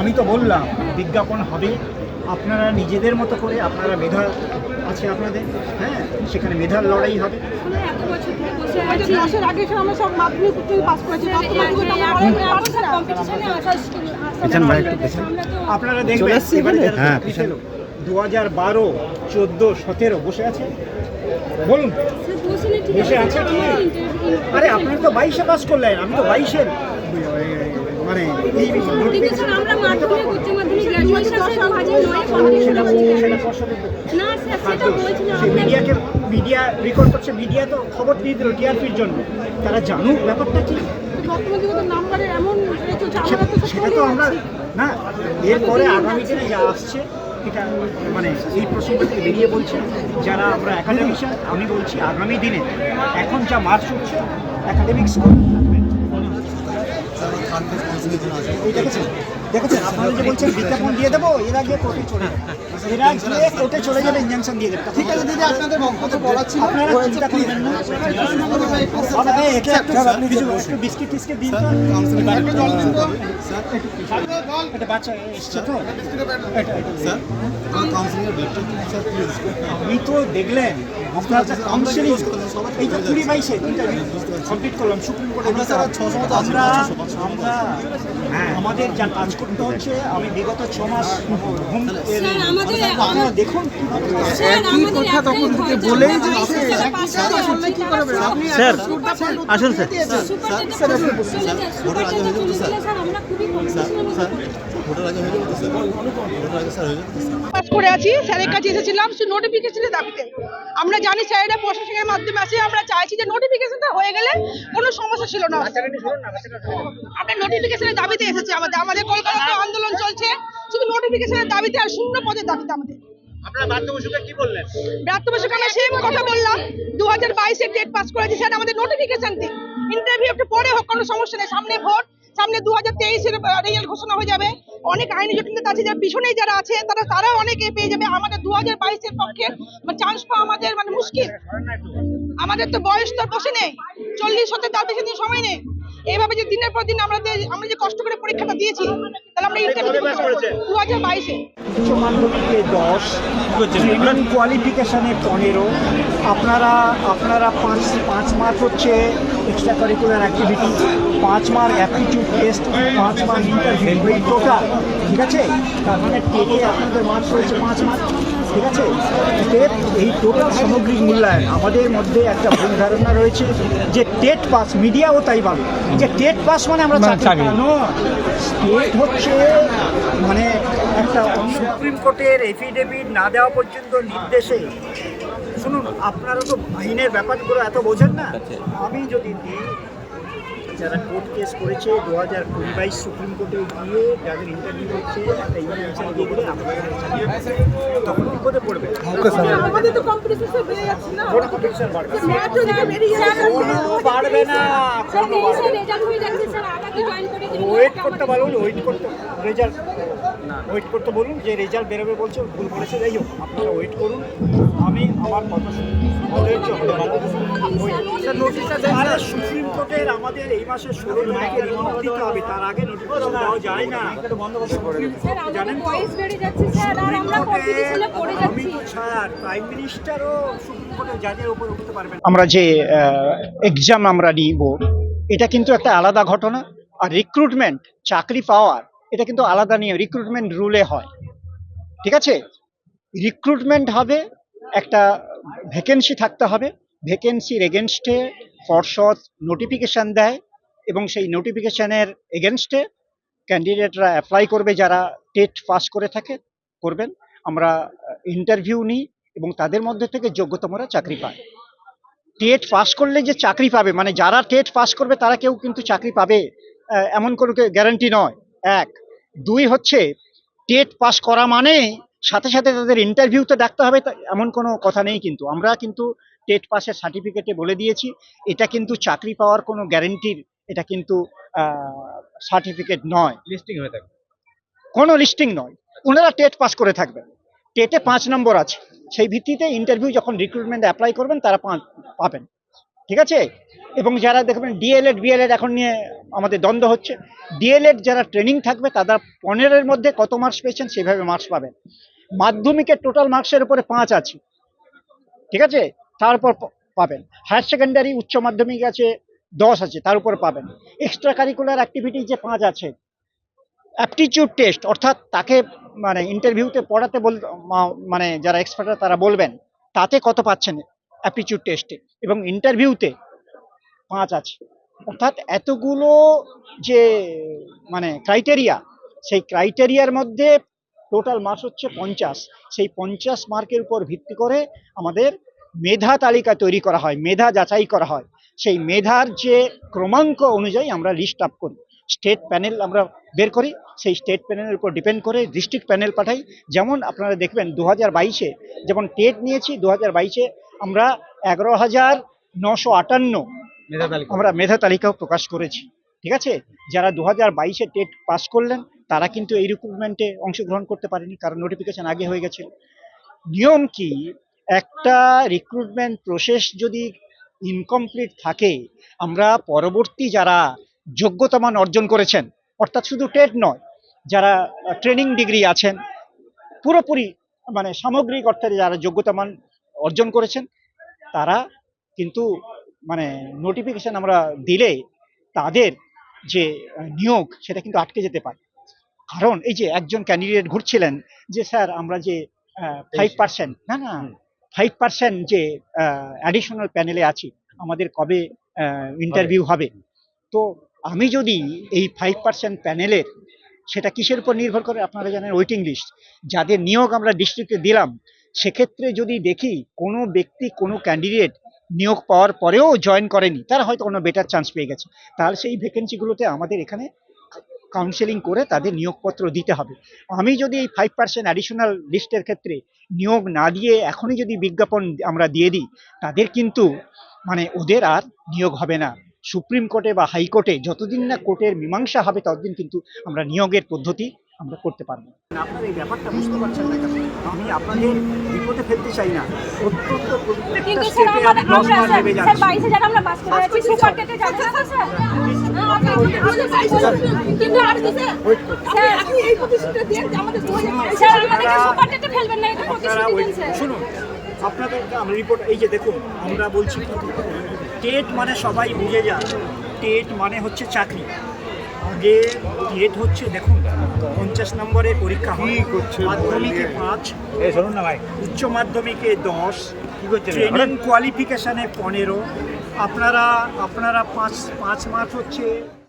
আমি তো বললাম বিজ্ঞাপন হবে আপনারা নিজেদের মতো করে আপনারা মেধা আছে আপনাদের হ্যাঁ সেখানে মেধার লড়াই হবে। আপনারা দেখবেন দু হাজার বারো চোদ্দ সতেরো বসে আছে বলুন বসে আছে? আরে আপনি তো বাইশে পাস করলেন আমি তো বাইশের। মানে মিডিয়াকে মিডিয়া রেকর্ড করছে মিডিয়া তো খবর দিয়ে দিল টিআরপির জন্য। তারা জানুক ব্যাপারটা কি? সেটা তো আমরা না এরপরে আগামী দিনে যা আসছে এটা মানে এই প্রসঙ্গ থেকে বেরিয়ে বলছে যারা আমরা একাডেমিশিয়ান আমি বলছি আগামী দিনে এখন যা মার্চ হচ্ছে একাডেমিক্স স্কুল দেখেছেন? দেখেছেন? আপনারা যে বলছেন বিজ্ঞাপন দিয়ে দেবো এর আগে কোর্টে চলে এরা গিয়ে কোর্টে চলে যাবে ইঞ্জাংশন দিয়ে দেবে। ঠিক আছে দিদি আপনাদের বক্তব্য বলা ছিল। আপনারা চিন্তা করবেন না। আপনারা একে একটু কিছু একটু বিস্কিট টিস্কিট দিন তো। জল দিন তো। এটা বাচ্চা এসছে তো। আমি তো দেখলেন আপনার কাউন্সিলিং এই তো কুড়ি বাইশে কমপ্লিট করলাম সুপ্রিম কোর্টে আমরা আমরা আমাদের যা কাজ করতে হচ্ছে আমি বিগত ছ মাস হোম স্যার, দেখুন স্যার কথা তখন থেকে বলেই যে স্যার আসুন স্যার। স্যার আমরা খুবই কম্পিটিশন পাস করে আছি স্যারের কাছে এসেছিলাম শুধু নোটিফিকেশনের দাবিতে। আমরা জানি স্যারেরা প্রশাসনের মাধ্যমে আছে আমরা চাইছি যে নোটিফিকেশনটা হয়ে গেলে কোনো সমস্যা ছিল না। আমরা নোটিফিকেশনের দাবিতে এসেছি আমাদের। আমাদের কলকাতাতে আন্দোলন চলছে শুধু নোটিফিকেশনের দাবিতে আর শূন্য পদের দাবিতে আমাদের। কথা বললাম। দু হাজার বাইশে পাস করেছি। স্যার আমাদের নোটিফিকেশন দিন। ইন্টারভিউ একটু পরে হোক কোনো সমস্যা নেই। সামনে ভোট সামনে দু হাজার তেইশের রেজাল্ট ঘোষণা হয়ে যাবে। অনেক আইনি জটিলতা আছে যারা পিছনে যারা আছে তারা তারাও অনেকে পেয়ে যাবে। আমাদের দু হাজার বাইশের পক্ষে চান্স পাওয়া আমাদের মানে মুশকিল। আমাদের তো বয়স তো বসে নেই। চল্লিশ হতে তার বেশি দিন সময় নেই। এইভাবে যে দিনের পর দিন আমরা আমরা যে কষ্ট করে পরীক্ষাটা দিয়েছি তাহলে আমরা ইন্টারভিউ দু হাজার বাইশে। উচ্চ দশ ট্রেনিং কোয়ালিফিকেশানে পনেরো। আপনারা আপনারা পাঁচ পাঁচ মার্ক হচ্ছে এক্সট্রা কারিকুলার অ্যাক্টিভিটি পাঁচ মার্ক অ্যাপটিটিউড টেস্ট পাঁচ মার্ক ইন্টারভিউ টোটাল ঠিক আছে? তার মানে টেকে আপনাদের মার্কস রয়েছে পাঁচ মার্ক ঠিক আছে? টেট এই টোটাল সামগ্রিক মূল্যায়ন আমাদের মধ্যে একটা ভুল ধারণা রয়েছে যে টেট পাস মিডিয়াও তাই বলে যে টেট পাস মানে আমরা চাকরি পাবো। নয়। স্টেট হচ্ছে মানে একটা সুপ্রিম কোর্টের এফিডেভিট না দেওয়া পর্যন্ত নির্দেশে। শুনুন আপনারা তো আইনের ব্যাপারগুলো এত বোঝেন না। আমি যদি দিই যারা কোর্ট কেস করেছে দু হাজার কুড়ি বাইশ সুপ্রিম কোর্টে গিয়ে যাদের ইন্টারভিউ হচ্ছে একটা ইঞ্জেকশন দিয়ে দিলে তখন বিপদে পড়বে। আমাদের তো কম্পিটিশন বেড়ে যাচ্ছে না। কোনো বাড়বে কোনো না। কোনো হয়ে ওয়েট করতে বলুন ওয়েট করতে রেজাল্ট ওয়েট করতে বলুন যে রেজাল্ট বেরোবে বলছে ভুল বলেছে যাই হোক আপনারা ওয়েট করুন। আমি আমার কথা শুনুন। আমাদের যে হবে ভালো। ওই- আরে সুপ্রিম কোর্টের আমাদের এই মাসের ষোলো তারিখে রিপোর্ট দিতে হবে তার আগে নোটিফিকেশন দেওয়া যায় না। জানেন তো? বয়স বেড়ে যাচ্ছে স্যার আর আমরা কম্পিটিশনে পড়ে আমি যাচ্ছি। তো ছাড় প্রাইম মিনিস্টারও সুপ্রিম কোর্টের জাজের উপর উঠতে পারবেন আমরা যে এক্সাম আমরা নিব এটা কিন্তু একটা আলাদা ঘটনা। আর রিক্রুটমেন্ট চাকরি পাওয়ার এটা কিন্তু আলাদা নিয়ে রিক্রুটমেন্ট রুলে হয়। ঠিক আছে? রিক্রুটমেন্ট হবে একটা ভ্যাকেন্সি থাকতে হবে। ভ্যাকেন্সির এগেনস্টে পর্ষদ নোটিফিকেশান দেয় এবং সেই নোটিফিকেশানের এগেনস্টে ক্যান্ডিডেটরা অ্যাপ্লাই করবে যারা টেট পাস করে থাকে, করবেন। আমরা ইন্টারভিউ নিই এবং তাদের মধ্যে থেকে যোগ্যতমরা চাকরি পায়। টেট পাস করলে যে চাকরি পাবে মানে যারা টেট পাস করবে তারা কেউ কিন্তু চাকরি পাবে এমন কোনো গ্যারান্টি নয়। এক, দুই হচ্ছে টেট পাস করা মানে সাথে সাথে তাদের ইন্টারভিউতে ডাকতে হবে তা- এমন কোনো কথা নেই কিন্তু। আমরা কিন্তু টেট পাসের সার্টিফিকেটে বলে দিয়েছি এটা কিন্তু চাকরি পাওয়ার কোনো গ্যারেন্টির এটা কিন্তু সার্টিফিকেট নয়। লিস্টিং হয়ে থাকে কোনো লিস্টিং নয়। ওনারা টেট পাস করে থাকবেন। টেটে পাঁচ নম্বর আছে। সেই ভিত্তিতে ইন্টারভিউ যখন রিক্রুটমেন্ট অ্যাপ্লাই করবেন তারা পাবেন। ঠিক আছে? এবং যারা দেখবেন ডিএলএড বিএলএড এখন নিয়ে আমাদের দ্বন্দ্ব হচ্ছে ডিএলএড যারা ট্রেনিং থাকবে, তারা পনেরোর মধ্যে কত মার্কস পেয়েছেন সেভাবে মার্কস পাবেন। মাধ্যমিকের টোটাল মার্কসের উপরে পাঁচ আছে, ঠিক আছে? তারপর পাবেন। হায়ার সেকেন্ডারি উচ্চ মাধ্যমিক আছে, দশ আছে, তার উপর পাবেন। এক্সট্রা কারিকুলার অ্যাক্টিভিটি যে পাঁচ আছে অ্যাপটিটিউড টেস্ট অর্থাৎ তাকে মানে ইন্টারভিউতে পড়াতে বল মানে যারা এক্সপার্টরা তারা বলবেন, তাতে কত পাচ্ছেন? অ্যাপটিটিউড টেস্টে এবং ইন্টারভিউতে পাঁচ আছে। অর্থাৎ এতগুলো যে মানে ক্রাইটেরিয়া সেই ক্রাইটেরিয়ার মধ্যে টোটাল মার্কস হচ্ছে পঞ্চাশ। সেই পঞ্চাশ মার্কের উপর ভিত্তি করে আমাদের মেধা তালিকা তৈরি করা হয়, মেধা যাচাই করা হয়। সেই মেধার যে ক্রমাঙ্ক অনুযায়ী আমরা লিস্ট আপ করি। স্টেট প্যানেল আমরা বের করি, সেই স্টেট প্যানেলের উপর ডিপেন্ড করে ডিস্ট্রিক্ট প্যানেল পাঠাই। যেমন আপনারা দেখবেন দু হাজার বাইশে যেমন টেট নিয়েছি দু হাজার বাইশে আমরা এগারো হাজার নশো আটান্ন মেধা তালিকা। আমরা মেধা তালিকাও প্রকাশ করেছি ঠিক আছে? যারা দু হাজার বাইশে টেট পাস করলেন তারা কিন্তু এই রিক্রুটমেন্টে অংশগ্রহণ করতে পারেনি কারণ নোটিফিকেশন আগে হয়ে গেছিল নিয়ম কি? একটা রিক্রুটমেন্ট প্রসেস যদি ইনকমপ্লিট থাকে আমরা পরবর্তী যারা যোগ্যতা মান অর্জন করেছেন অর্থাৎ শুধু টেট নয় যারা ট্রেনিং ডিগ্রি আছেন পুরোপুরি মানে সামগ্রিক অর্থে যারা যোগ্যতা মান অর্জন করেছেন তারা কিন্তু মানে নোটিফিকেশন আমরা দিলে তাদের যে নিয়োগ সেটা কিন্তু আটকে যেতে পারে। কারণ এই যে একজন ক্যান্ডিডেট ঘুরছিলেন যে স্যার আমরা যে ফাইভ পার্সেন্ট না না ফাইভ পার্সেন্ট যে অ্যাডিশনাল প্যানেলে আছি আমাদের কবে ইন্টারভিউ হবে? তো আমি যদি এই ফাইভ পার্সেন্ট প্যানেলের সেটা কিসের উপর নির্ভর করে আপনারা জানেন? ওয়েটিং লিস্ট যাদের নিয়োগ আমরা ডিস্ট্রিক্টে দিলাম সেক্ষেত্রে যদি দেখি কোনো ব্যক্তি, কোনো ক্যান্ডিডেট নিয়োগ পাওয়ার পরেও জয়েন করেনি, তারা হয়তো কোনো বেটার চান্স পেয়ে গেছে। তাহলে সেই ভ্যাকেন্সিগুলোতে আমাদের এখানে কাউন্সেলিং করে তাদের নিয়োগপত্র দিতে হবে। আমি যদি এই ফাইভ পার্সেন্ট অ্যাডিশনাল লিস্টের ক্ষেত্রে নিয়োগ না দিয়ে এখনই যদি বিজ্ঞাপন আমরা দিয়ে দিই, তাদের কিন্তু মানে ওদের আর নিয়োগ হবে না। সুপ্রিম কোর্টে বা হাইকোর্টে যতদিন না কোর্টের মীমাংসা হবে, ততদিন কিন্তু আমরা নিয়োগের পদ্ধতি আমরা করতে পারব। আপনার এই ব্যাপারটা বুঝতে পারছেন না কেন? আমি আপনাদের বিপদে ফেলতে চাই না। অত্যন্ত প্রত্যেকটা স্টেপে দশ আমরা বার স্যার নেমে স্যার যাচ্ছি। আমরা পাস করে আছি সুপার টেটে যাচ্ছে স্যার কিন্তু আর স্যার আপনি এই প্রতিশ্রুতি দেন যে আমাদের স্যার আমাদেরকে সুপার টেটে ফেলবেন না এটা প্রতিশ্রুতি ওই দেন স্যার শুনুন আপনাদেরকে আমরা রিপোর্ট এই যে দেখুন আমরা বলছি টেট মানে সবাই বুঝে যান। টেট মানে হচ্ছে চাকরি। আগে টেট হচ্ছে দেখুন পঞ্চাশ নম্বরের পরীক্ষা হয়। মাধ্যমিকে পাঁচ এই শুনুন না ভাই। উচ্চ মাধ্যমিকে দশ ট্রেনিং কোয়ালিফিকেশানে পনেরো। আপনারা আপনারা পাঁচ পাঁচ মাস হচ্ছে